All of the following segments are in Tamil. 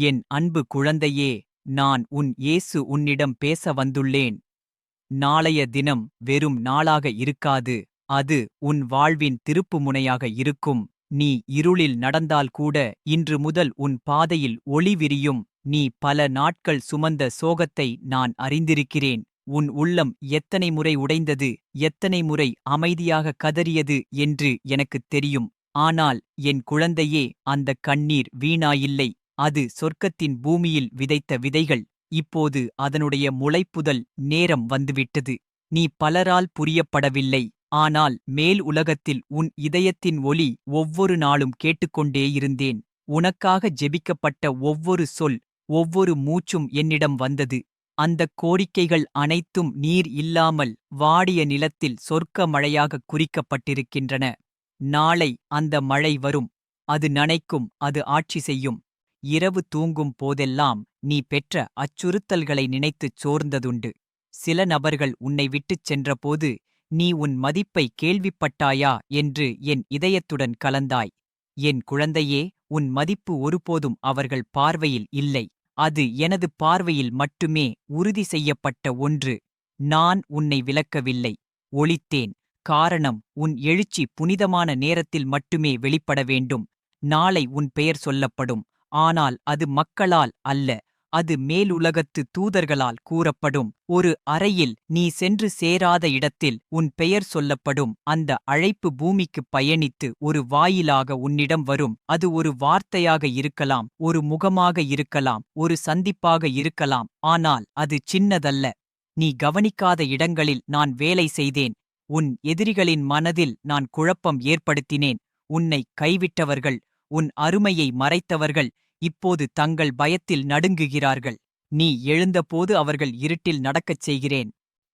என் அன்பு குழந்தையே நான் உன் இயேசு உன்னிடம் பேச வந்துள்ளேன். நாளைய தினம் வெறும் நாளாக இருக்காது அது உன் வாழ்வின் திருப்புமுனையாக இருக்கும். நீ இருளில் நடந்தால் கூட இன்று முதல் உன் பாதையில் ஒளி விரியும். நீ பல நாட்கள் சுமந்த சோகத்தை நான் அறிந்திருக்கிறேன். உன் உள்ளம் எத்தனை முறை உடைந்தது எத்தனை முறை அமைதியாக கதறியது என்று எனக்குத் தெரியும். ஆனால் என் குழந்தையே அந்த கண்ணீர் வீணாயில்லை. அது சொர்க்கத்தின் பூமியில் விதைத்த விதைகள். இப்போது அதனுடைய முளைப்புதல் நேரம் வந்துவிட்டது. நீ பலரால் புரியப்படவில்லை. ஆனால் மேல் உலகத்தில் உன் இதயத்தின் ஒலி ஒவ்வொரு நாளும் கேட்டுக்கொண்டே இருந்தேன். உனக்காக ஜெபிக்கப்பட்ட ஒவ்வொரு சொல் ஒவ்வொரு மூச்சும் என்னிடம் வந்தது. அந்தக் கோரிக்கைகள் அனைத்தும் நீர் இல்லாமல் வாடிய நிலத்தில் சொர்க்க மழையாகக் குறிக்கப்பட்டிருக்கின்றன. நாளை அந்த மழை வரும். அது நனைக்கும் அது ஆட்சி செய்யும். இரவு தூங்கும் போதெல்லாம் நீ பெற்ற அச்சுறுத்தல்களை நினைத்துச் சோர்ந்ததுண்டு. சில நபர்கள் உன்னை விட்டுச் சென்றபோது நீ உன் மதிப்பை கேள்விப்பட்டாயா என்று என் இதயத்துடன் கலந்தாய். என் குழந்தையே உன் மதிப்பு ஒருபோதும் அவர்கள் பார்வையில் இல்லை. அது எனது பார்வையில் மட்டுமே உறுதி செய்யப்பட்ட ஒன்று. நான் உன்னை விலக்கவில்லை ஒளித்தேன் காரணம் உன் எழுச்சி புனிதமான நேரத்தில் மட்டுமே வெளிப்பட வேண்டும். நாளை உன் பெயர் சொல்லப்படும். ஆனால் அது மக்களால் அல்ல அது மேலுலகத்து தூதர்களால் கூறப்படும். ஒரு அறையில் நீ சென்று சேராத இடத்தில் உன் பெயர் சொல்லப்படும். அந்த அழைப்பு பூமிக்கு பயணித்து ஒரு வாயிலாக உன்னிடம் வரும். அது ஒரு வார்த்தையாக இருக்கலாம் ஒரு முகமாக இருக்கலாம் ஒரு சந்திப்பாக இருக்கலாம். ஆனால் அது சின்னதல்ல. நீ கவனிக்காத இடங்களில் நான் வேலை செய்தேன். உன் எதிரிகளின் மனதில் நான் குழப்பம் ஏற்படுத்தினேன். உன்னை கைவிட்டவர்கள் உன் அருமையை மறைத்தவர்கள் இப்போது தங்கள் பயத்தில் நடுங்குகிறார்கள். நீ எழுந்தபோது அவர்கள் இருட்டில் நடக்கச் செய்கிறேன்.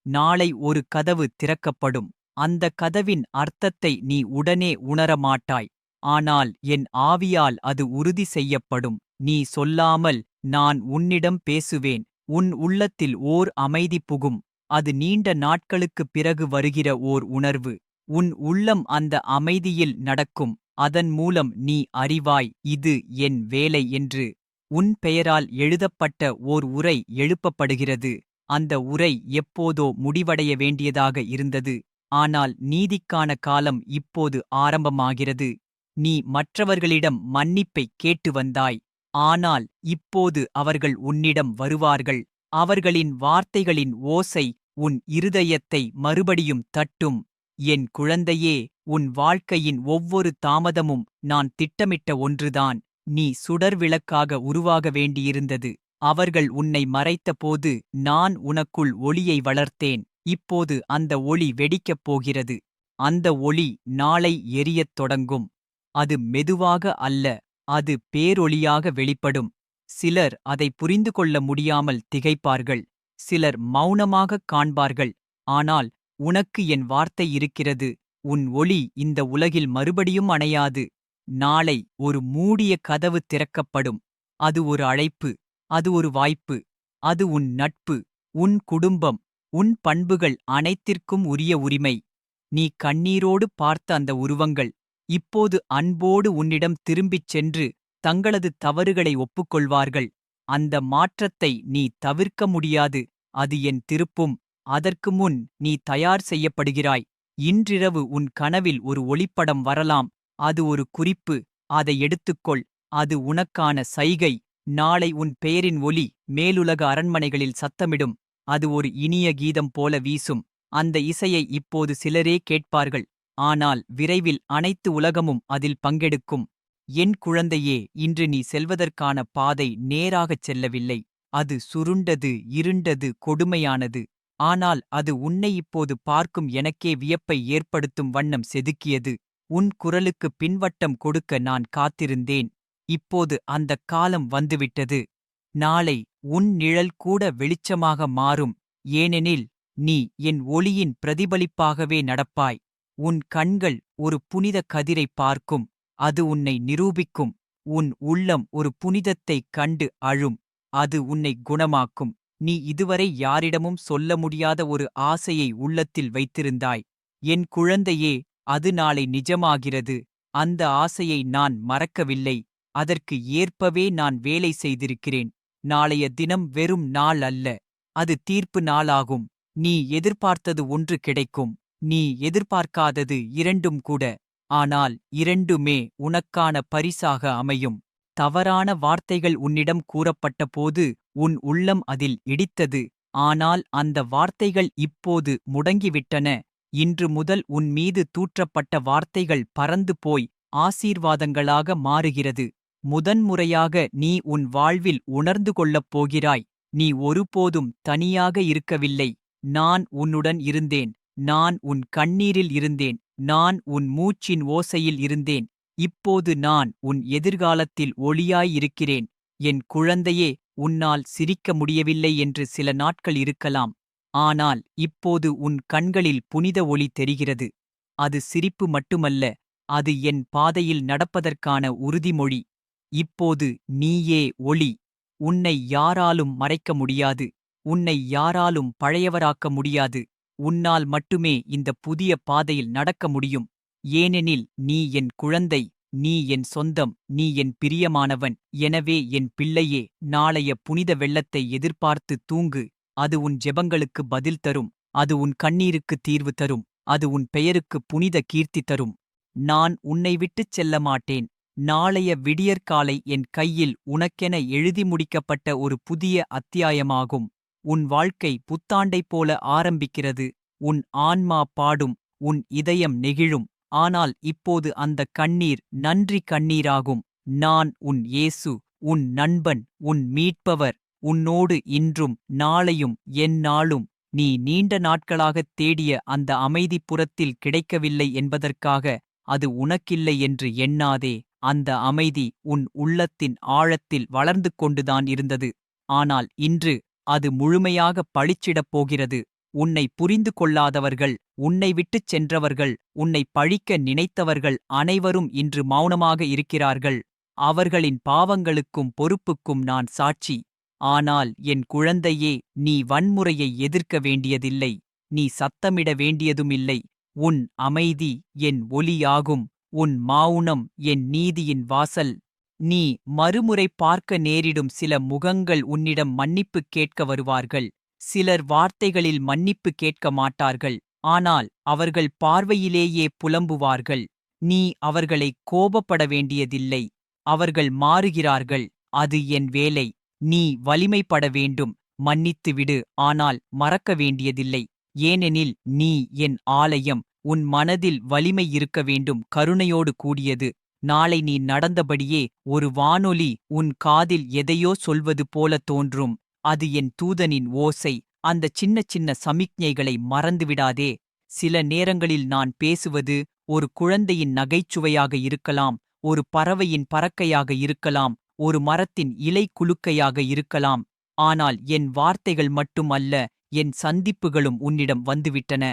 நாளை ஒரு கதவு திறக்கப்படும். அந்த கதவின் அர்த்தத்தை நீ உடனே உணரமாட்டாய். ஆனால் என் ஆவியால் அது உறுதி செய்யப்படும். நீ சொல்லாமல் நான் உன்னிடம் பேசுவேன். உன் உள்ளத்தில் ஓர் அமைதி புகும். அது நீண்ட நாட்களுக்குப் பிறகு வருகிற ஓர் உணர்வு. உன் உள்ளம் அந்த அமைதியில் நடக்கும். அதன் மூலம் நீ அறிவாய் இது என் வேலை என்று உன் பெயரால் எழுதப்பட்ட ஓர் உரை எழுப்பப்படுகிறது. அந்த உரை எப்போதோ முடிவடைய வேண்டியதாக இருந்தது. ஆனால் நீதிக்கான காலம் இப்போது ஆரம்பமாகிறது. நீ மற்றவர்களிடம் மன்னிப்பைக் கேட்டு வந்தாய். ஆனால் இப்போது அவர்கள் உன்னிடம் வருவார்கள். அவர்களின் வார்த்தைகளின் ஓசை உன் இருதயத்தை மறுபடியும் தட்டும். என் குழந்தையே உன் வாழ்க்கையின் ஒவ்வொரு தாமதமும் நான் திட்டமிட்ட ஒன்றுதான். நீ சுடர் விளக்காக உருவாக வேண்டியிருந்தது. அவர்கள் உன்னை மறைத்தபோது நான் உனக்குள் ஒளியை வளர்த்தேன். இப்போது அந்த ஒளி வெடிக்கப் போகிறது. அந்த ஒளி நாளை எரியத் தொடங்கும். அது மெதுவாக அல்ல அது பேரொளியாக வெளிப்படும். சிலர் அதை புரிந்து கொள்ள முடியாமல் திகைப்பார்கள். சிலர் மௌனமாகக் காண்பார்கள். ஆனால் உனக்கு என் வார்த்தை இருக்கிறது. உன் ஒளி இந்த உலகில் மறுபடியும் அணையாது. நாளை ஒரு மூடிய கதவு திறக்கப்படும். அது ஒரு அழைப்பு. அது ஒரு வாய்ப்பு. அது உன் நட்பு. உன் குடும்பம். உன் பண்புகள் அனைத்திற்கும் உரிய உரிமை. நீ கண்ணீரோடு பார்த்த அந்த உருவங்கள். இப்போது அன்போடு உன்னிடம் திரும்பிச் சென்று தங்களது தவறுகளை ஒப்புக்கொள்வார்கள். அந்த மாற்றத்தை நீ தவிர்க்க முடியாது. அது என் திருப்பும். அதற்கு முன் நீ தயார் செய்யப்படுகிறாய். இன்றிரவு உன் கனவில் ஒரு ஒளிப்படம் வரலாம். அது ஒரு குறிப்பு. அதை எடுத்துக்கொள். அது உனக்கான சைகை. நாளை உன் பெயரின் ஒலி மேலுலக அரண்மனைகளில் சத்தமிடும். அது ஒரு இனிய கீதம் போல வீசும். அந்த இசையை இப்போது சிலரே கேட்பார்கள். ஆனால் விரைவில் அனைத்து உலகமும் அதில் பங்கெடுக்கும். என் குழந்தையே இன்று நீ செல்வதற்கான பாதை நேராகச் செல்லவில்லை. அது சுருண்டது இருண்டது கொடுமையானது. ஆனால் அது உன்னை இப்போது பார்க்கும் எனக்கே வியப்பை ஏற்படுத்தும் வண்ணம் செதுக்கியது. உன் குரலுக்கு பின்வட்டம் கொடுக்க நான் காத்திருந்தேன். இப்போது அந்தக் காலம் வந்துவிட்டது. நாளை உன் நிழல் கூட வெளிச்சமாக மாறும். ஏனெனில் நீ என் ஒளியின் பிரதிபலிப்பாகவே நடப்பாய். உன் கண்கள் ஒரு புனித கதிரை பார்க்கும். அது உன்னை நிரூபிக்கும். உன் உள்ளம் ஒரு புனிதத்தைக் கண்டு அழும். அது உன்னை குணமாக்கும். நீ இதுவரை யாரிடமும் சொல்ல முடியாத ஒரு ஆசையை உள்ளத்தில் வைத்திருந்தாய். என் குழந்தையே அது நாளை நிஜமாகிறது. அந்த ஆசையை நான் மறக்கவில்லை. அதற்கு ஏற்பவே நான் வேலை செய்திருக்கிறேன். நாளைய தினம் வெறும் நாள் அல்ல. அது தீர்ப்பு நாளாகும். நீ எதிர்பார்த்தது ஒன்று கிடைக்கும். நீ எதிர்பார்க்காதது இரண்டும் கூட. ஆனால் இரண்டுமே உனக்கான பரிசாக அமையும். தவறான வார்த்தைகள் உன்னிடம் கூறப்பட்டபோது உன் உள்ளம் அதில் இடித்தது. ஆனால் அந்த வார்த்தைகள் இப்போது முடங்கிவிட்டன. இன்று முதல் உன் மீது தூற்றப்பட்ட வார்த்தைகள் பறந்து போய் ஆசீர்வாதங்களாக மாறுகிறது. முதன்முறையாக நீ உன் வாழ்வில் உணர்ந்து கொள்ளப் போகிறாய். நீ ஒருபோதும் தனியாக இருக்கவில்லை. நான் உன்னுடன் இருந்தேன். நான் உன் கண்ணீரில் இருந்தேன். நான் உன் மூச்சின் ஓசையில் இருந்தேன். இப்போது நான் உன் எதிர்காலத்தில் ஒளியாயிருக்கிறேன் என் குழந்தையே உன்னால் சிரிக்க முடியவில்லை என்று சில நாட்கள் இருக்கலாம். ஆனால் இப்போது உன் கண்களில் புனித ஒளி தெரிகிறது. அது சிரிப்பு மட்டுமல்ல அது என் பாதையில் நடப்பதற்கான உறுதிமொழி. இப்போது நீயே ஒளி. உன்னை யாராலும் மறைக்க முடியாது. உன்னை யாராலும் பழையவராக்க முடியாது. உன்னால் மட்டுமே இந்த புதிய பாதையில் நடக்க முடியும். ஏனெனில் நீ என் குழந்தை. நீ என் சொந்தம் நீ என் பிரியமானவன் எனவே என் பிள்ளையே நாளைய புனித வெள்ளத்தை எதிர்பார்த்து தூங்கு அது உன் ஜெபங்களுக்கு பதில் தரும் அது உன் கண்ணீருக்கு தீர்வு தரும் அது உன் பெயருக்கு புனித கீர்த்தி தரும். நான் உன்னை விட்டுச் செல்ல மாட்டேன் நாளைய விடியற்காலை என் கையில் உனக்கென எழுதி முடிக்கப்பட்ட ஒரு புதிய அத்தியாயமாகும். உன் வாழ்க்கை புத்தாண்டைப் போல ஆரம்பிக்கிறது உன் ஆன்மா பாடும் உன் இதயம் நெகிழும். ஆனால் இப்போது அந்த கண்ணீர் நன்றி கண்ணீராகும். நான் உன் இயேசு உன் நண்பன் உன் மீட்பவர் உன்னோடு இன்றும் நாளையும் என் நாளும். நீ நீண்ட நாட்களாகத் தேடிய அந்த அமைதிப்புறத்தில் கிடைக்கவில்லை என்பதற்காக அது உனக்கில்லை என்று எண்ணாதே. அந்த அமைதி உன் உள்ளத்தின் ஆழத்தில் வளர்ந்து கொண்டுதான் இருந்தது. ஆனால் இன்று அது முழுமையாக பளிச்சிடப் போகிறது. உன்னை புரிந்து கொள்ளாதவர்கள் உன்னை விட்டுச் சென்றவர்கள் உன்னை பழிக்க நினைத்தவர்கள் அனைவரும் இன்று மௌனமாக இருக்கிறார்கள். அவர்களின் பாவங்களுக்கும் பொறுப்புக்கும் நான் சாட்சி. ஆனால் என் குழந்தையே நீ வன்முறையை எதிர்க்க வேண்டியதில்லை. நீ சத்தமிட வேண்டியதுமில்லை. உன் அமைதி என் ஒலியாகும். உன் மௌனம் என் நீதியின் வாசல். நீ மறுமுறை பார்க்க நேரிடும் சில முகங்கள் உன்னிடம் மன்னிப்பு கேட்க வருவார்கள். சிலர் வார்த்தைகளில் மன்னிப்பு கேட்க மாட்டார்கள். ஆனால் அவர்கள் பார்வையிலேயே புலம்புவார்கள். நீ அவர்களை கோபப்பட வேண்டியதில்லை. அவர்கள் மாறுகிறார்கள். அது என் வேலை. நீ வலிமைப்பட வேண்டும். மன்னித்துவிடு ஆனால் மறக்க வேண்டியதில்லை. ஏனெனில் நீ என் ஆலயம். உன் மனதில் வலிமை இருக்க வேண்டும். கருணையோடு கூடியது. நாளை நீ நடந்தபடியே ஒரு வானொலி உன் காதில் எதையோ சொல்வது போல தோன்றும். அது என் தூதனின் ஓசை. அந்த சின்ன சின்ன சமிக்ஞைகளை மறந்துவிடாதே சில நேரங்களில் நான் பேசுவது ஒரு குழந்தையின் நகைச்சுவையாக இருக்கலாம் ஒரு பறவையின் பறக்கையாக இருக்கலாம் ஒரு மரத்தின் இலை குலுக்கையாக இருக்கலாம். ஆனால் என் வார்த்தைகள் மட்டும் அல்ல என் சந்திப்புகளும் உன்னிடம் வந்துவிட்டன.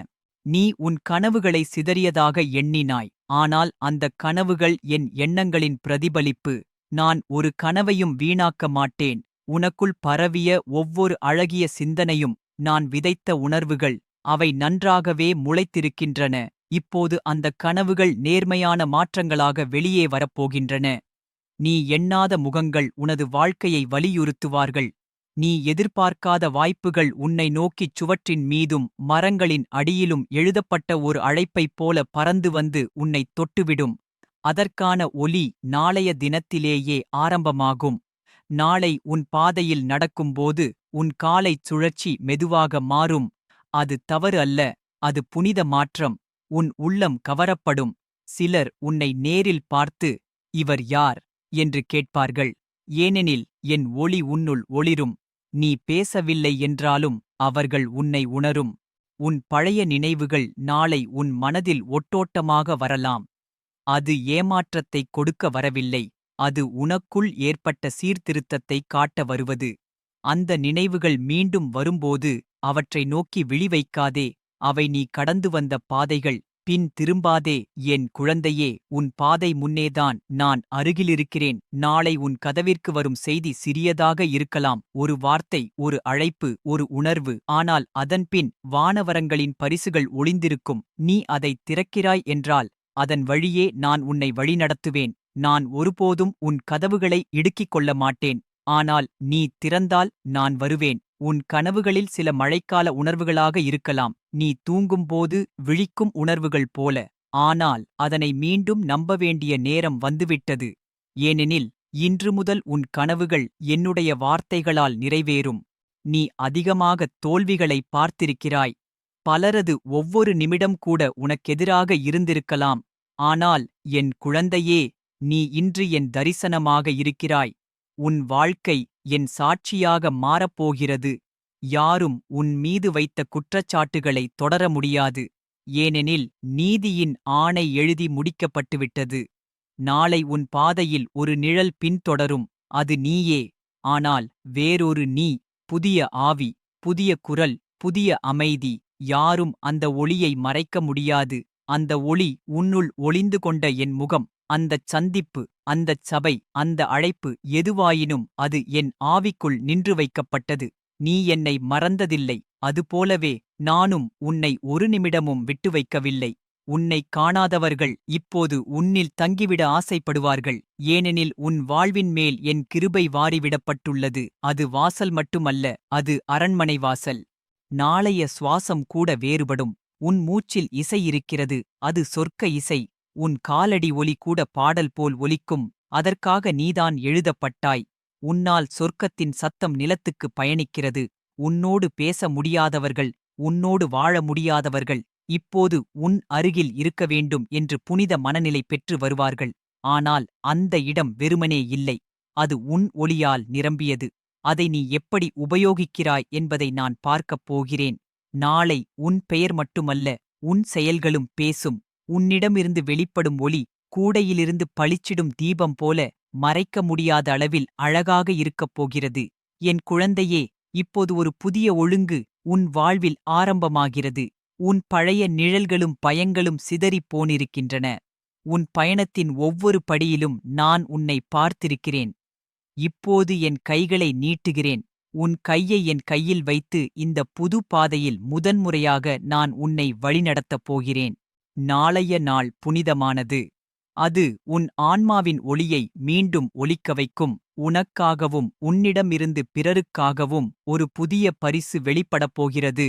நீ உன் கனவுகளை சிதறியதாக எண்ணினாய். ஆனால் அந்தக் கனவுகள் என் எண்ணங்களின் பிரதிபலிப்பு. நான் ஒரு கனவையும் வீணாக்க மாட்டேன். உனக்குள் பரவிய ஒவ்வொரு அழகிய சிந்தனையும் நான் விதைத்த உணர்வுகள் அவை நன்றாகவே முளைத்திருக்கின்றன. இப்போது அந்தக் கனவுகள் நேர்மையான மாற்றங்களாக வெளியே வரப்போகின்றன. நீ எண்ணாத முகங்கள் உனது வாழ்க்கையை வலியுறுத்துவார்கள். நீ எதிர்பார்க்காத வாய்ப்புகள் உன்னை நோக்கிச் சுவற்றின் மீதும் மரங்களின் அடியிலும் எழுதப்பட்ட ஒரு அழைப்பைப் போல பறந்து வந்து உன்னைத் தொட்டுவிடும். அதற்கான ஒலி நாளைய தினத்திலேயே ஆரம்பமாகும். நாளை உன் பாதையில் நடக்கும்போது உன் காலைச் சுழற்சி மெதுவாக மாறும். அது தவறு அல்ல அது புனித மாற்றம். உன் உள்ளம் கவரப்படும். சிலர் உன்னை நேரில் பார்த்து இவர் யார்? என்று கேட்பார்கள். ஏனெனில் என் ஒளி உன்னுள் ஒளிரும். நீ பேசவில்லை என்றாலும் அவர்கள் உன்னை உணரும். உன் பழைய நினைவுகள் நாளை உன் மனதில் ஒட்டோட்டமாக வரலாம். அது ஏமாற்றத்தைக் கொடுக்க வரவில்லை. அது உனக்குள் ஏற்பட்ட சீர்திருத்தத்தைக் காட்ட வருவது. அந்த நினைவுகள் மீண்டும் வரும்போது அவற்றை நோக்கி விழிவைக்காதே. அவை நீ கடந்து வந்த பாதைகள் பின் திரும்பாதே. என் குழந்தையே உன் பாதை முன்னேதான் நான் அருகிலிருக்கிறேன். நாளை உன் கதவிற்கு வரும் செய்தி சிறியதாக இருக்கலாம். ஒரு வார்த்தை ஒரு அழைப்பு ஒரு உணர்வு. ஆனால் அதன்பின் வானவரங்களின் பரிசுகள் ஒளிந்திருக்கும். நீ அதை திறக்கிறாய் என்றால் அதன் வழியே நான் உன்னை வழிநடத்துவேன். நான் ஒருபோதும் உன் கதவுகளை இடுக்கிக் கொள்ள மாட்டேன். ஆனால் நீ திறந்தால் நான் வருவேன். உன் கனவுகளில் சில மழைக்கால உணர்வுகளாக இருக்கலாம். நீ தூங்கும்போது விழிக்கும் உணர்வுகள் போல. ஆனால் அதனை மீண்டும் நம்ப வேண்டிய நேரம் வந்துவிட்டது. ஏனெனில் இன்று முதல் உன் கனவுகள் என்னுடைய வார்த்தைகளால் நிறைவேறும். நீ அதிகமாகத் தோல்விகளை பார்த்திருக்கிறாய். பலரது ஒவ்வொரு நிமிடம் கூட உனக்கெதிராக இருந்திருக்கலாம். ஆனால் என் குழந்தையே நீ இன்று என் தரிசனமாக இருக்கிறாய். உன் வாழ்க்கை என் சாட்சியாக மாறப்போகிறது. யாரும் உன் மீது வைத்த குற்றச்சாட்டுகளை தொடர முடியாது. ஏனெனில் நீதியின் ஆணை எழுதி முடிக்கப்பட்டுவிட்டது. நாளை உன் பாதையில் ஒரு நிழல் பின்தொடரும். அது நீயே. ஆனால் வேறொரு நீ புதிய ஆவி புதிய குரல் புதிய அமைதி யாரும் அந்த ஒளியை மறைக்க முடியாது. அந்த ஒளி உன்னுள் ஒளிந்து கொண்ட என் முகம். அந்தச் சந்திப்பு அந்தச் சபை அந்த அழைப்பு எதுவாயினும் அது என் ஆவிக்குள் நின்று வைக்கப்பட்டது. நீ என்னை மறந்ததில்லை. அதுபோலவே நானும் உன்னை ஒரு நிமிடமும் விட்டு வைக்கவில்லை. உன்னைக் காணாதவர்கள் இப்போது உன்னில் தங்கிவிட ஆசைப்படுவார்கள். ஏனெனில் உன் வாழ்வின் மேல் என் கிருபை வாரிவிடப்பட்டுள்ளது. அது வாசல் மட்டுமல்ல அது அரண்மனை வாசல். நாளைய சுவாசம் கூட வேறுபடும். உன் மூச்சில் இசை இருக்கிறது. அது சொர்க்க இசை. உன் காலடி ஒலி கூட பாடல் போல் ஒலிக்கும் அதற்காக நீதான் எழுதப்பட்டாய். உன்னால் சொர்க்கத்தின் சத்தம் நிலத்துக்கு பயணிக்கிறது. உன்னோடு பேச முடியாதவர்கள் உன்னோடு வாழ முடியாதவர்கள் இப்போது உன் அருகில் இருக்க வேண்டும் என்று புனித மனநிலை பெற்று வருவார்கள். ஆனால் அந்த இடம் வெறுமனே இல்லை. அது உன் ஒளியால் நிரம்பியது. அதை நீ எப்படி உபயோகிக்கிறாய் என்பதை நான் பார்க்கப் போகிறேன். நாளை உன் பெயர் மட்டுமல்ல உன் செயல்களும் பேசும். உன்னிடமிருந்து வெளிப்படும் ஒளி கூடையிலிருந்து பளிச்சிடும் தீபம் போல மறைக்க முடியாத அளவில் அழகாக இருக்கப் போகிறது. என் குழந்தையே இப்போது ஒரு புதிய ஒழுங்கு உன் வாழ்வில் ஆரம்பமாகிறது. உன் பழைய நிழல்களும் பயங்களும் சிதறிப் போனிருக்கின்றன. உன் பயணத்தின் ஒவ்வொரு படியிலும் நான் உன்னை பார்த்திருக்கிறேன். இப்போது என் கைகளை நீட்டுகிறேன். உன் கையை என் கையில் வைத்து இந்த புது பாதையில் முதன்முறையாக நான் உன்னை வழிநடத்தப் போகிறேன். நாளைய நாள் புனிதமானது. அது உன் ஆன்மாவின் ஒளியை மீண்டும் ஒலிக்க வைக்கும். உனக்காகவும் உன்னிடமிருந்து பிறருக்காகவும் ஒரு புதிய பரிசு வெளிப்படப் போகிறது.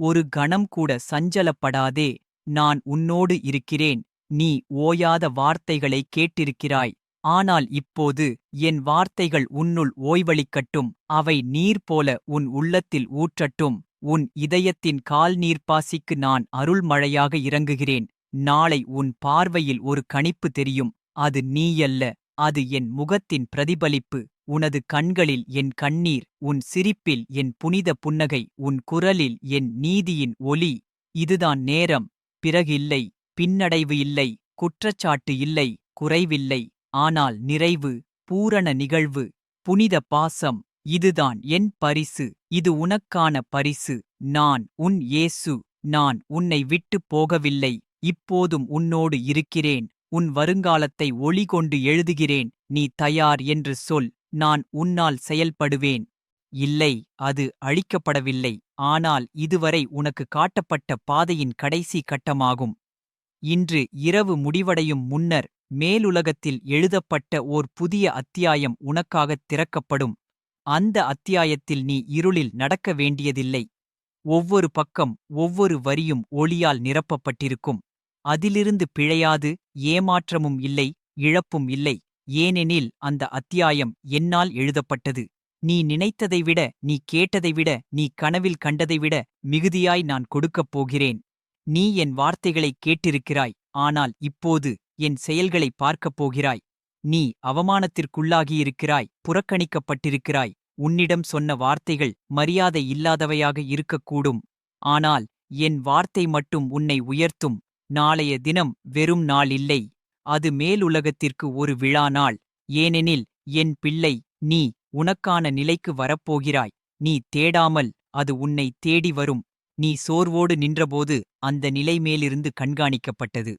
ஒரு கணம் கூட சஞ்சலப்படாதே. நான் உன்னோடு இருக்கிறேன். நீ ஓயாத வார்த்தைகளை கேட்டிருக்கிறாய். ஆனால் இப்போது என் வார்த்தைகள் உன்னுள் ஓய்வளிக்கட்டும். அவை நீர் போல உன் உள்ளத்தில் ஊற்றட்டும். உன் இதயத்தின் கால் நீர்ப்பாசிக்கு நான் அருள்மழையாக இறங்குகிறேன். நாளை உன் பார்வையில் ஒரு கணிப்பு தெரியும். அது நீயல்ல. அது என் முகத்தின் பிரதிபலிப்பு. உனது கண்களில் என் கண்ணீர். உன் சிரிப்பில் என் புனித புன்னகை. உன் குரலில் என் நீதியின் ஒலி. இதுதான் நேரம். பிறகில்லை பின்னடைவு இல்லை. குற்றச்சாட்டு இல்லை. குறைவில்லை. ஆனால் நிறைவு. பூரண நிகழ்வு. புனித பாசம். இதுதான் என் பரிசு. இது உனக்கான பரிசு. நான் உன் இயேசு நான் உன்னை விட்டுப் போகவில்லை. இப்போதும் உன்னோடு இருக்கிறேன். உன் வருங்காலத்தை ஒளி கொண்டு எழுதுகிறேன். நீ தயார் என்று சொல். நான் உன்னால் செயல்படுவேன். இல்லை அது அழிக்கப்படவில்லை. ஆனால் இதுவரை உனக்கு காட்டப்பட்ட பாதையின் கடைசி கட்டமாகும். இன்று இரவு முடிவடையும் முன்னர் மேலுலகத்தில் எழுதப்பட்ட ஓர் புதிய அத்தியாயம் உனக்காகத் திறக்கப்படும். அந்த அத்தியாயத்தில் நீ இருளில் நடக்க வேண்டியதில்லை. ஒவ்வொரு பக்கம் ஒவ்வொரு வரியும் ஒளியால் நிரப்பப்பட்டிருக்கும். அதிலிருந்து பிழையாது ஏமாற்றமும் இல்லை இழப்பும் இல்லை. ஏனெனில் அந்த அத்தியாயம் என்னால் எழுதப்பட்டது. நீ நினைத்ததை விட நீ கேட்டதை விட நீ கனவில் கண்டதை விட மிகுதியாய் நான் கொடுக்கப் போகிறேன். நீ என் வார்த்தைகளைக் கேட்டிருக்கிறாய் ஆனால் இப்போது என் செயல்களைப் பார்க்கப் போகிறாய். நீ அவமானத்திற்குள்ளாகியிருக்கிறாய் புறக்கணிக்கப்பட்டிருக்கிறாய். உன்னிடம் சொன்ன வார்த்தைகள் மரியாதை இல்லாதவையாக இருக்கக்கூடும். ஆனால் என் வார்த்தை மட்டும் உன்னை உயர்த்தும். நாளைய தினம் வெறும் நாள் இல்லை. அது மேலுலகத்திற்கு ஒரு விழா நாள். ஏனெனில் என் பிள்ளை நீ உனக்கான நிலைக்கு வரப்போகிறாய். நீ தேடாமல் அது உன்னை தேடி வரும். நீ சோர்வோடு நின்றபோது அந்த நிலை மேலிருந்து கண்காணிக்கப்பட்டது.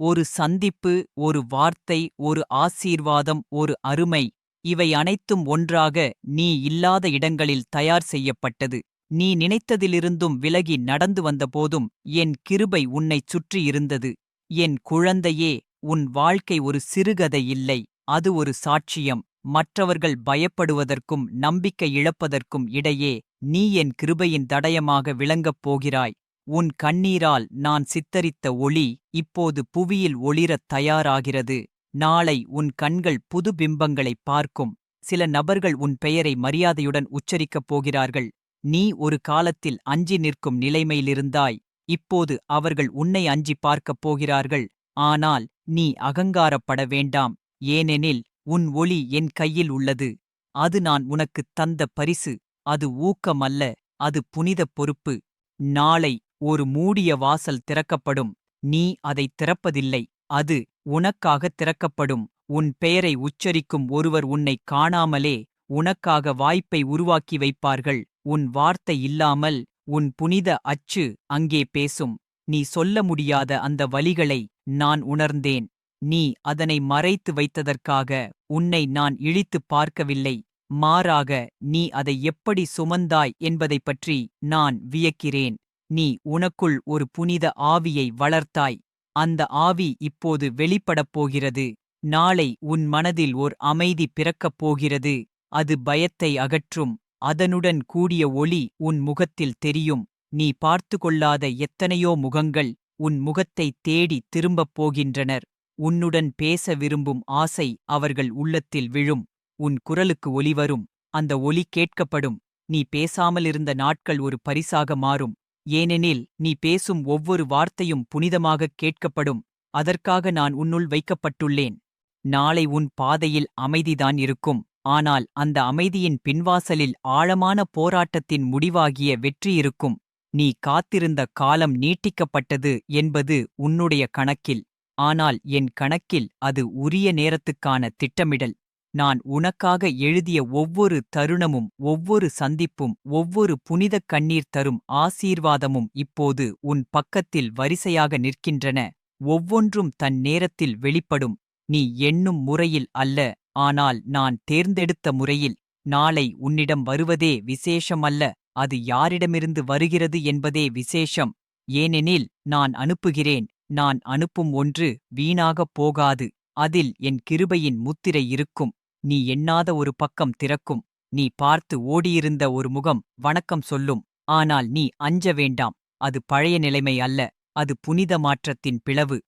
ஒரு சந்திப்பு ஒரு வார்த்தை ஒரு ஆசீர்வாதம் ஒரு அருமை இவை அனைத்தும் ஒன்றாக நீ இல்லாத இடங்களில் தயார் செய்யப்பட்டது. நீ நினைத்ததிலிருந்தும் விலகி நடந்து வந்தபோதும் என் கிருபை உன்னைச் சுற்றியிருந்தது என் குழந்தையே உன் வாழ்க்கை ஒரு சிறுகதை இல்லை. அது ஒரு சாட்சியம். மற்றவர்கள் பயப்படுவதற்கும் நம்பிக்கை இழப்பதற்கும் இடையே நீ என் கிருபையின் தடயமாக விளங்கப் போகிறாய். உன் கண்ணீரால் நான் சித்தரித்த ஒளி இப்போது புவியில் ஒளிரத் தயாராகிறது. நாளை உன் கண்கள் புது பிம்பங்களைப் பார்க்கும். சில நபர்கள் உன் பெயரை மரியாதையுடன் உச்சரிக்கப் போகிறார்கள். நீ ஒரு காலத்தில் அஞ்சி நிற்கும் நிலைமையிலிருந்தாய். இப்போது அவர்கள் உன்னை அஞ்சி பார்க்கப் போகிறார்கள். ஆனால் நீ அகங்காரப்பட வேண்டாம். ஏனெனில் உன் ஒளி என் கையில் உள்ளது. அது நான் உனக்குத் தந்த பரிசு. அது ஊக்கமல்ல. அது புனிதப் பொறுப்பு. நாளை ஒரு மூடிய வாசல் திறக்கப்படும். நீ அதைத் திறப்பதில்லை. அது உனக்காக திறக்கப்படும். உன் பெயரை உச்சரிக்கும் ஒருவர் உன்னை காணாமலே உனக்காக வாய்ப்பை உருவாக்கி வைப்பார்கள். உன் வார்த்தை இல்லாமல் உன் புனித அச்சு அங்கே பேசும். நீ சொல்ல முடியாத அந்த வலிகளை நான் உணர்ந்தேன். நீ அதனை மறைத்து வைத்ததற்காக உன்னை நான் இழித்துப் பார்க்கவில்லை. மாறாக நீ அதை எப்படி சுமந்தாய் என்பதைப் பற்றி நான் வியக்கிறேன். நீ உனக்குள் ஒரு புனித ஆவியை வளர்த்தாய். அந்த ஆவி இப்போது வெளிப்படப் போகிறது. நாளை உன் மனதில் ஓர் அமைதி பிறக்கப் போகிறது. அது பயத்தை அகற்றும். அதனுடன் கூடிய ஒளி உன் முகத்தில் தெரியும். நீ பார்த்து கொள்ளாத எத்தனையோ முகங்கள் உன் முகத்தைத் தேடி திரும்பப் போகின்றனர். உன்னுடன் பேச விரும்பும் ஆசை அவர்கள் உள்ளத்தில் விழும். உன் குரலுக்கு ஒலி வரும். அந்த ஒலி கேட்கப்படும். நீ பேசாமலிருந்த நாட்கள் ஒரு பரிசாக மாறும். ஏனெனில் நீ பேசும் ஒவ்வொரு வார்த்தையும் புனிதமாகக் கேட்கப்படும். அதற்காக நான் உன்னுள் வைக்கப்பட்டுள்ளேன். நாளை உன் பாதையில் அமைதிதான் இருக்கும். ஆனால் அந்த அமைதியின் பின்வாசலில் ஆழமான போராட்டத்தின் முடிவாகிய வெற்றி இருக்கும். நீ காத்திருந்த காலம் நீட்டிக்கப்பட்டது என்பது உன்னுடைய கணக்கில். ஆனால் என் கணக்கில் அது உரிய நேரத்துக்கான திட்டமிடல். நான் உனக்காக எழுதிய ஒவ்வொரு தருணமும் ஒவ்வொரு சந்திப்பும் ஒவ்வொரு புனிதக் கண்ணீர் தரும் ஆசீர்வாதமும் இப்போது உன் பக்கத்தில் வரிசையாக நிற்கின்றன. ஒவ்வொன்றும் தன் நேரத்தில் வெளிப்படும். நீ எண்ணும் முறையில் அல்ல ஆனால் நான் தேர்ந்தெடுத்த முறையில். நாளை உன்னிடம் வருவதே விசேஷமல்ல அது யாரிடமிருந்து வருகிறது என்பதே விசேஷம். ஏனெனில் நான் அனுப்புகிறேன் நான் அனுப்பும் ஒன்று வீணாகப் போகாது அதில் என் கிருபையின் முத்திரை இருக்கும். நீ எண்ணாத ஒரு பக்கம் திறக்கும். நீ பார்த்து ஓடியிருந்த ஒரு முகம் வணக்கம் சொல்லும். ஆனால் நீ அஞ்ச வேண்டாம். அது பழைய நிலைமை அல்ல. அது புனித மாற்றத்தின் பிளவு.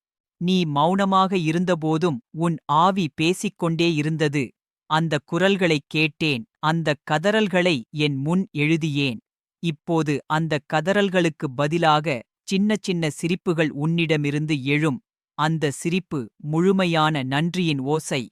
நீ மௌனமாக இருந்தபோதும் உன் ஆவி பேசிக்கொண்டே இருந்தது. அந்த குரல்களைக் கேட்டேன். அந்தக் கதறல்களை என் முன் எழுதியேன். இப்போது அந்தக் கதறல்களுக்கு பதிலாக சின்ன சின்ன சிரிப்புகள் உன்னிடமிருந்து எழும். அந்த சிரிப்பு முழுமையான நன்றியின் ஓசை.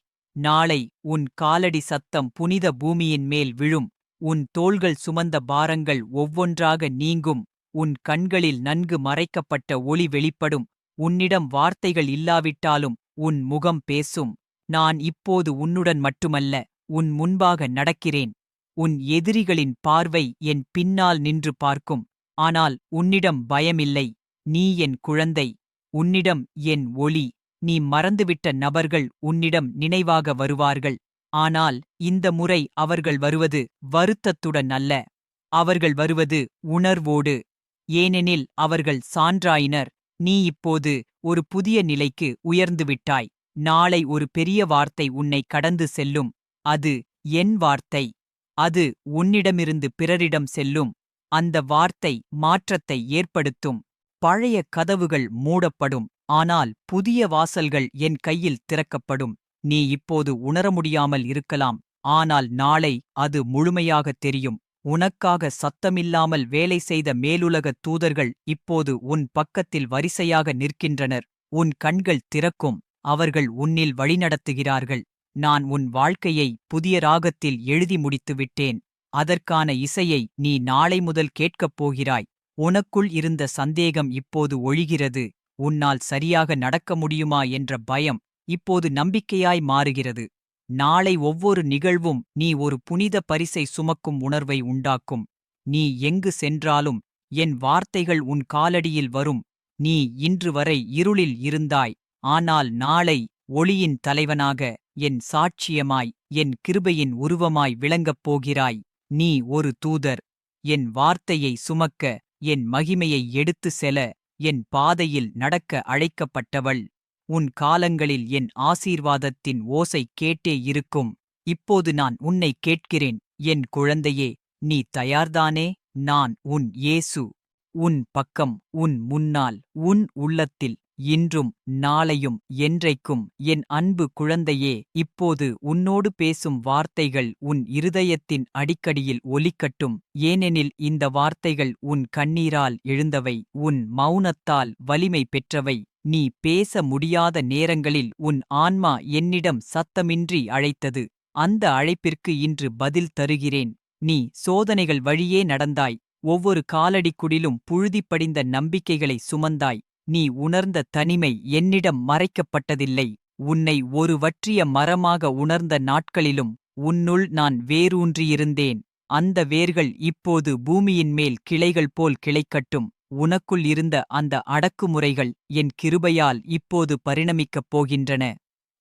நாளை உன் காலடி சத்தம் புனித பூமியின் மேல் விழும். உன் தோள்கள் சுமந்த பாரங்கள் ஒவ்வொன்றாக நீங்கும். உன் கண்களில் நன்கு மறைக்கப்பட்ட ஒளி வெளிப்படும். உன்னிடம் வார்த்தைகள் இல்லாவிட்டாலும் உன் முகம் பேசும். நான் இப்போது உன்னுடன் மட்டுமல்ல உன் முன்பாக நடக்கிறேன். உன் எதிரிகளின் பார்வை என் பின்னால் நின்று பார்க்கும். ஆனால் உன்னிடம் பயமில்லை நீ என் குழந்தை. உன்னிடம் என் ஒளி. நீ மறந்துவிட்ட நபர்கள் உன்னிடம் நினைவாக வருவார்கள். ஆனால் இந்த முறை அவர்கள் வருவது வருத்தத்துடன் அல்ல. அவர்கள் வருவது உணர்வோடு. ஏனெனில் அவர்கள் சான்றாயினர். நீ இப்போது ஒரு புதிய நிலைக்கு உயர்ந்துவிட்டாய் நாளை ஒரு பெரிய வார்த்தை உன்னை கடந்து செல்லும். அது என் வார்த்தை. அது உன்னிடமிருந்து பிறரிடம் செல்லும். அந்த வார்த்தை மாற்றத்தை ஏற்படுத்தும். பழைய கதவுகள் மூடப்படும். ஆனால் புதிய வாசல்கள் என் கையில் திறக்கப்படும். நீ இப்போது உணர முடியாமல் இருக்கலாம். ஆனால் நாளை அது முழுமையாகத் தெரியும். உனக்காக சத்தமில்லாமல் வேலை செய்த மேலுலகத் தூதர்கள் இப்போது உன் பக்கத்தில் வரிசையாக நிற்கின்றனர். உன் கண்கள் திறக்கும். அவர்கள் உன்னில் வழிநடத்துகிறார்கள். நான் உன் வாழ்க்கையை புதிய ராகத்தில் எழுதி முடித்துவிட்டேன் அதற்கான இசையை நீ நாளை முதல் கேட்கப் போகிறாய். உனக்குள் இருந்த சந்தேகம் இப்போது ஒழிகிறது. உன்னால் சரியாக நடக்க முடியுமா என்ற பயம் இப்போது நம்பிக்கையாய் மாறுகிறது. நாளை ஒவ்வொரு நிகழ்வும் நீ ஒரு புனித பரிசை சுமக்கும் உணர்வை உண்டாக்கும். நீ எங்கு சென்றாலும் என் வார்த்தைகள் உன் காலடியில் வரும். நீ இன்று வரை இருளில் இருந்தாய். ஆனால் நாளை ஒளியின் தலைவனாக என் சாட்சியமாய் என் கிருபையின் உருவமாய் விளங்கப் போகிறாய். நீ ஒரு தூதர். என் வார்த்தையை சுமக்க என் மகிமையை எடுத்து செல என் பாதையில் நடக்க அழைக்கப்பட்டவள். உன் காலங்களில் என் ஆசீர்வாதத்தின் ஓசை கேட்டே இருக்கும். இப்போது நான் உன்னை கேட்கிறேன். என் குழந்தையே நீ தயார்தானே? நான் உன் இயேசு. உன் பக்கம் உன் முன்னால் உன் உள்ளத்தில் இன்றும் நாளையும் என்றைக்கும் என் அன்பு குழந்தையே இப்போது உன்னோடு பேசும் வார்த்தைகள் உன் இருதயத்தின் அடிக்கடியில் ஒலிக்கட்டும். ஏனெனில் இந்த வார்த்தைகள் உன் கண்ணீரால் எழுந்தவை உன் மௌனத்தால் வலிமை பெற்றவை. நீ பேச முடியாத நேரங்களில் உன் ஆன்மா என்னிடம் சத்தமின்றி அழைத்தது. அந்த அழைப்பிற்கு இன்று பதில் தருகிறேன். நீ சோதனைகள் வழியே நடந்தாய். ஒவ்வொரு காலடிக்குடிலும் புழுதி படிந்த நம்பிக்கைகளை சுமந்தாய். நீ உணர்ந்த தனிமை என்னிடம் மறைக்கப்பட்டதில்லை. உன்னை ஒரு வற்றிய மரமாக உணர்ந்த நாட்களிலும் உன்னுள் நான் வேரூன்றியிருந்தேன். அந்த வேர்கள் இப்போது பூமியின் மேல் கிளைகள் போல் கிளைக்கட்டும். உனக்குள் இருந்த அந்த அடக்குமுறைகள் என் கிருபையால் இப்போது பரிணமிக்கப் போகின்றன.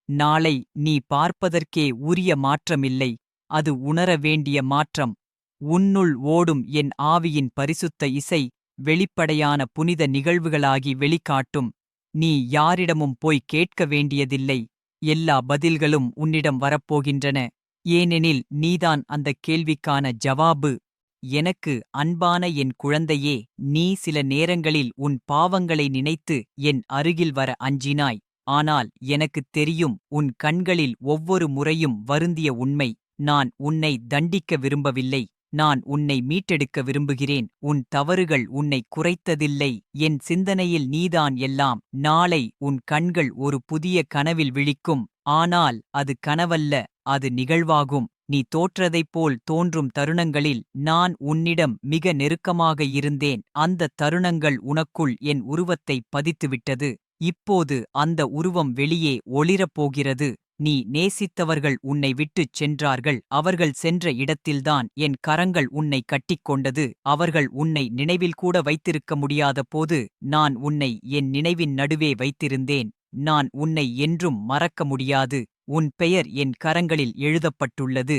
நாளை நீ பார்ப்பதற்கே உரிய மாற்றமில்லை. அது உணர வேண்டிய மாற்றம். உன்னுள் ஓடும் என் ஆவியின் பரிசுத்த இசை வெளிப்படையான புனித நிகழ்வுகளாகி வெளிக்காட்டும். நீ யாரிடமும் போய் கேட்க வேண்டியதில்லை. எல்லா பதில்களும் உன்னிடம் வரப்போகின்றன. ஏனெனில் நீதான் அந்த கேள்விக்கான ஜவாபு. எனக்கு அன்பான என் குழந்தையே நீ சில நேரங்களில் உன் பாவங்களை நினைத்து என் அருகில் வர அஞ்சினாய். ஆனால் எனக்குத் தெரியும் உன் கண்களில் ஒவ்வொரு முறையும் வருந்திய உண்மை. நான் உன்னை தண்டிக்க விரும்பவில்லை. நான் உன்னை மீட்டெடுக்க விரும்புகிறேன். உன் தவறுகள் உன்னை குறைத்ததில்லை. என் சிந்தனையில் நீதான் எல்லாம். நாளை உன் கண்கள் ஒரு புதிய கனவில் விழிக்கும். ஆனால் அது கனவல்ல அது நிகழ்வாகும். நீ தோற்றதைப் போல் தோன்றும் தருணங்களில் நான் உன்னிடம் மிக நெருக்கமாக இருந்தேன். அந்த தருணங்கள் உனக்குள் என் உருவத்தை பதித்துவிட்டது. இப்போது அந்த உருவம் வெளியே ஒளிரப் போகிறது. நீ நேசித்தவர்கள் உன்னை விட்டுச் சென்றார்கள். அவர்கள் சென்ற இடத்தில்தான் என் கரங்கள் உன்னை கட்டிக்கொண்டது. அவர்கள் உன்னை நினைவில் கூட வைத்திருக்க முடியாத போது நான் உன்னை என் நினைவின் நடுவே வைத்திருந்தேன். நான் உன்னை என்றும் மறக்க முடியாது. உன் பெயர் என் கரங்களில் எழுதப்பட்டுள்ளது.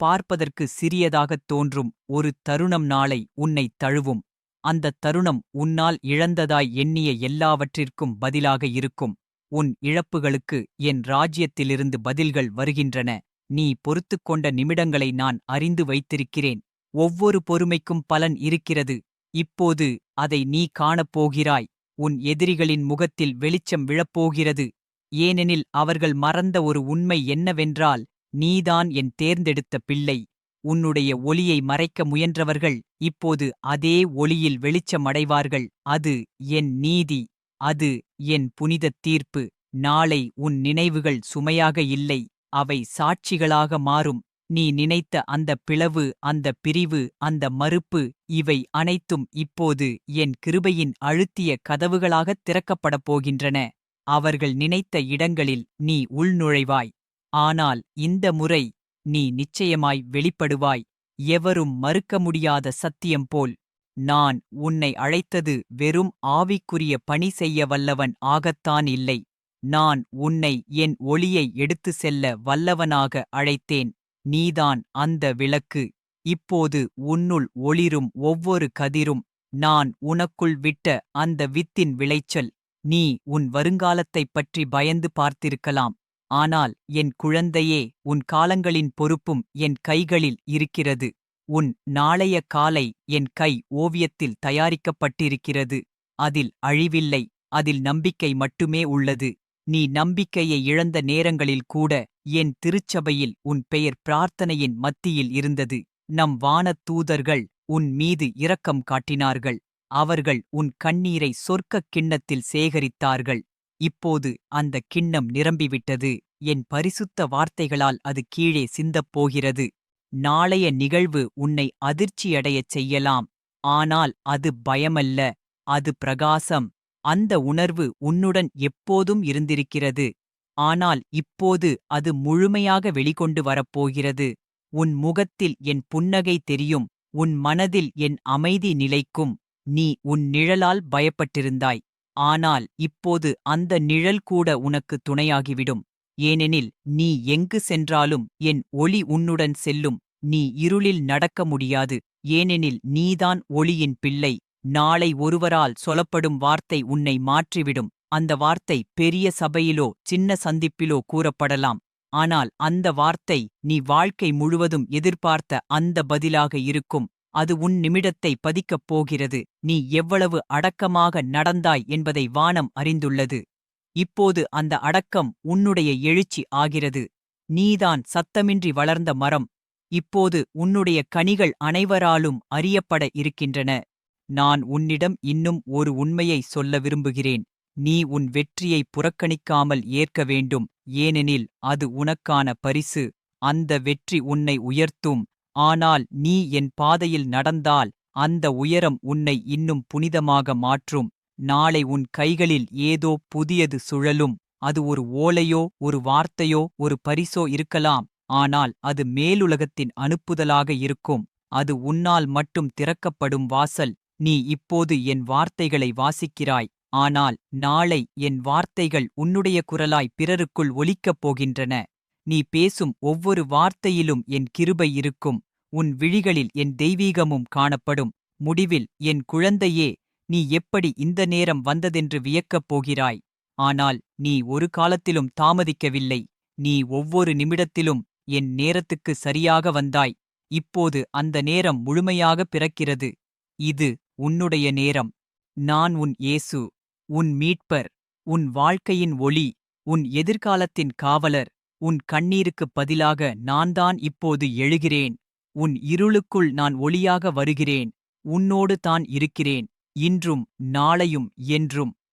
பார்ப்பதற்கு சிறியதாகத் தோன்றும் ஒரு தருணம் நாளை உன்னைத் தழுவும். அந்தத் தருணம் உன்னால் இழந்ததாய் எண்ணிய எல்லாவற்றிற்கும் பதிலாக இருக்கும். உன் இழப்புகளுக்கு என் ராஜ்யத்திலிருந்து பதில்கள் வருகின்றன. நீ பொறுத்துக் கொண்ட நிமிடங்களை நான் அறிந்து வைத்திருக்கிறேன். ஒவ்வொரு பொறுமைக்கும் பலன் இருக்கிறது. இப்போது அதை நீ காணப்போகிறாய் உன் எதிரிகளின் முகத்தில் வெளிச்சம் விழப்போகிறது. ஏனெனில் அவர்கள் மறந்த ஒரு உண்மை என்னவென்றால் நீதான் என் தேர்ந்தெடுத்த பிள்ளை. உன்னுடைய ஒளியை மறைக்க முயன்றவர்கள் இப்போது அதே ஒளியில் வெளிச்சமடைவார்கள் அது என் நீதி. அது என் புனிதத் தீர்ப்பு. நாளை உன் நினைவுகள் சுமையாக இல்லை. அவை சாட்சிகளாக மாறும். நீ நினைத்த அந்த பிளவு அந்த பிரிவு அந்த மறுப்பு இவை அனைத்தும் இப்போது என் கிருபையின் அழுத்திய கதவுகளாகத் திறக்கப்படப் போகின்றன. அவர்கள் நினைத்த இடங்களில் நீ உள்நுழைவாய். ஆனால் இந்த முறை நீ நிச்சயமாய் வெளிப்படுவாய். எவரும் மறுக்க முடியாத சத்தியம் போல் நான் உன்னை அழைத்தது வெறும் ஆவிக்குரிய பணி செய்ய வல்லவன் ஆகத்தான் இல்லை. நான் உன்னை என் ஒளியை எடுத்து செல்ல வல்லவனாக அழைத்தேன். நீதான் அந்த விளக்கு. இப்போது உன்னுள் ஒளிரும் ஒவ்வொரு கதிரும். நான் உனக்குள் விட்ட அந்த வித்தின் விளைச்சல். நீ உன் வருங்காலத்தைப் பற்றி பயந்து பார்த்திருக்கலாம். ஆனால் என் குழந்தையே உன் காலங்களின் பொறுப்பும் என் கைகளில் இருக்கிறது. உன் நாளைய காலை என் கை ஓவியத்தில் தயாரிக்கப்பட்டிருக்கிறது. அதில் அழிவில்லை அதில் நம்பிக்கை மட்டுமே உள்ளது. நீ நம்பிக்கையை இழந்த நேரங்களில் கூட என் திருச்சபையில் உன் பெயர் பிரார்த்தனையின் மத்தியில் இருந்தது. நம் வானத் தூதர்கள் உன் மீது இரக்கம் காட்டினார்கள். அவர்கள் உன் கண்ணீரை சொர்க்கக் கிண்ணத்தில் சேகரித்தார்கள். இப்போது அந்த கிண்ணம் நிரம்பிவிட்டது. என் பரிசுத்த வார்த்தைகளால் அது கீழே சிந்தப் போகிறது. நாளைய நிகழ்வு உன்னை அதிர்ச்சியடையச் செய்யலாம். ஆனால் அது பயமல்ல அது பிரகாசம். அந்த உணர்வு உன்னுடன் எப்போதும் இருந்திருக்கிறது. ஆனால் இப்போது அது முழுமையாக வெளிக்கொண்டு வரப்போகிறது. உன் முகத்தில் என் புன்னகை தெரியும் உன் மனதில் என் அமைதி நிலைக்கும். நீ உன் நிழலால் பயப்பட்டிருந்தாய். ஆனால் இப்போது அந்த நிழல் கூட உனக்கு துணையாகிவிடும். ஏனெனில் நீ எங்கு சென்றாலும் என் ஒளி உன்னுடன் செல்லும் நீ இருளில் நடக்க முடியாது. ஏனெனில் நீதான் ஒளியின் பிள்ளை. நாளை ஒருவரால் சொல்லப்படும் வார்த்தை உன்னை மாற்றிவிடும். அந்த வார்த்தை பெரிய சபையிலோ சின்ன சந்திப்பிலோ கூறப்படலாம். ஆனால் அந்த வார்த்தை நீ வாழ்க்கை முழுவதும் எதிர்பார்த்த அந்த பதிலாக இருக்கும். அது உன் நிமிடத்தை பதிக்கப் போகிறது. நீ எவ்வளவு அடக்கமாக நடந்தாய் என்பதை வானம் அறிந்துள்ளது. இப்போது அந்த அடக்கம் உன்னுடைய எழுச்சி ஆகிறது. நீதான் சத்தமின்றி வளர்ந்த மரம். இப்போது உன்னுடைய கனிகள் அனைவராலும் அறியப்பட இருக்கின்றன. நான் உன்னிடம் இன்னும் ஒரு உண்மையை சொல்ல விரும்புகிறேன். நீ உன் வெற்றியை புறக்கணிக்காமல் ஏற்க வேண்டும். ஏனெனில் அது உனக்கான பரிசு. அந்த வெற்றி உன்னை உயர்த்தும். ஆனால் நீ என் பாதையில் நடந்தால் அந்த உயரம் உன்னை இன்னும் புனிதமாக மாற்றும். நாளை உன் கைகளில் ஏதோ புதியது சுழலும். அது ஒரு ஓலையோ ஒரு வார்த்தையோ ஒரு பரிசோ இருக்கலாம். ஆனால் அது மேலுலகத்தின் அனுப்புதலாக இருக்கும். அது உன்னால் மட்டும் திறக்கப்படும் வாசல். நீ இப்போது என் வார்த்தைகளை வாசிக்கிறாய். ஆனால் நாளை என் வார்த்தைகள் உன்னுடைய குரலாய் பிறருக்குள் ஒலிக்கப் போகின்றன. நீ பேசும் ஒவ்வொரு வார்த்தையிலும் என் கிருபை இருக்கும். உன் விழிகளில் என் தெய்வீகமும் காணப்படும். முடிவில் என் குழந்தையே நீ எப்படி இந்த நேரம் வந்ததென்று வியக்கப் போகிறாய்? ஆனால் நீ ஒரு காலத்திலும் தாமதிக்கவில்லை. நீ ஒவ்வொரு நிமிடத்திலும் என் நேரத்துக்கு சரியாக வந்தாய். இப்போது அந்த நேரம் முழுமையாக பிறக்கிறது. இது உன்னுடைய நேரம். நான் உன் இயேசு உன் மீட்பர் உன் வாழ்க்கையின் ஒளி உன் எதிர்காலத்தின் காவலர் உன் கண்ணீருக்குப் பதிலாக நான்தான் இப்போது எழுகிறேன். உன் இருளுக்குள் நான் ஒளியாக வருகிறேன். உன்னோடு தான் இருக்கிறேன். இன்றும் நாளையும் என்றும்.